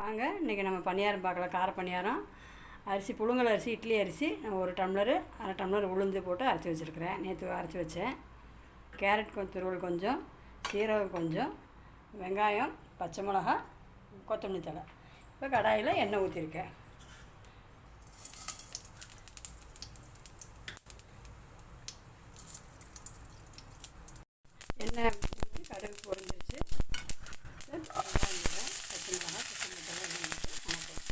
வாங்க. இன்றைக்கி நம்ம பணியாரம் பார்க்கலாம். கார பணியாரம். அரிசி புழுங்கல் அரிசி இட்லி அரிசி. நான் ஒரு டம்ளரு அரை டம்ளர் உளுந்து போட்டு அரைச்சி வச்சுருக்கிறேன். நேற்று அரைச்சி வச்சேன். கேரட் கொஞ்சம் துருவல் கொஞ்சம் சீரகம் கொஞ்சம் வெங்காயம் பச்சை மிளகா கொத்தமல்லி தழை. இப்போ கடாயில் எண்ணெய் ஊற்றிருக்கேன் எண்ணெய் ஊற்றி கடுகு பொரிஞ்சிருச்சு வெங்காயம் போடுறேன் பச்சை மிளகா கொத்தமல்லி தழை எண்ணெய் ஊற்றி வணக்கம்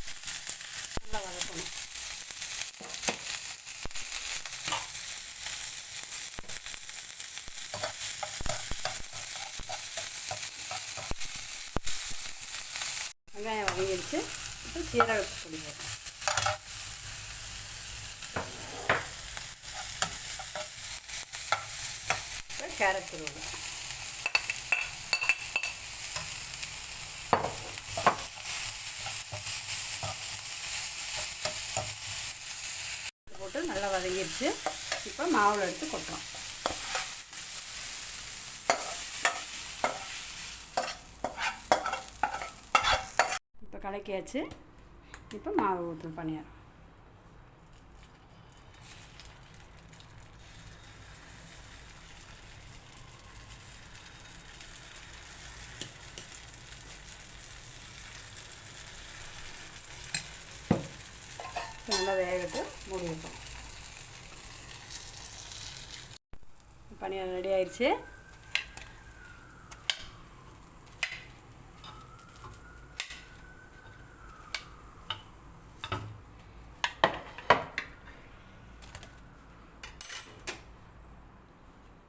நல்லா வதக்கணும் வெங்காயம் இப்போ சீரக பொடி இப்போ கேரட் துருவல் போட்டு நல்லா வதங்கிடுச்சு இப்போ மாவில் எடுத்து கொட்டுறோம் இப்போ கலக்கியாச்சு. இப்போ மாவு ஊற்று பணியாரம் நல்லா வேகட்டு மூடி வைப்போம். பணியாரம் ரெடி ஆயிடுச்சு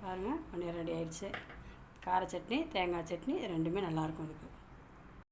பாருங்கள் பன்னீர் ரெடி ஆயிடுச்சு. கார சட்னி தேங்காய் சட்னி ரெண்டுமே நல்லாயிருக்கும் இதுக்கு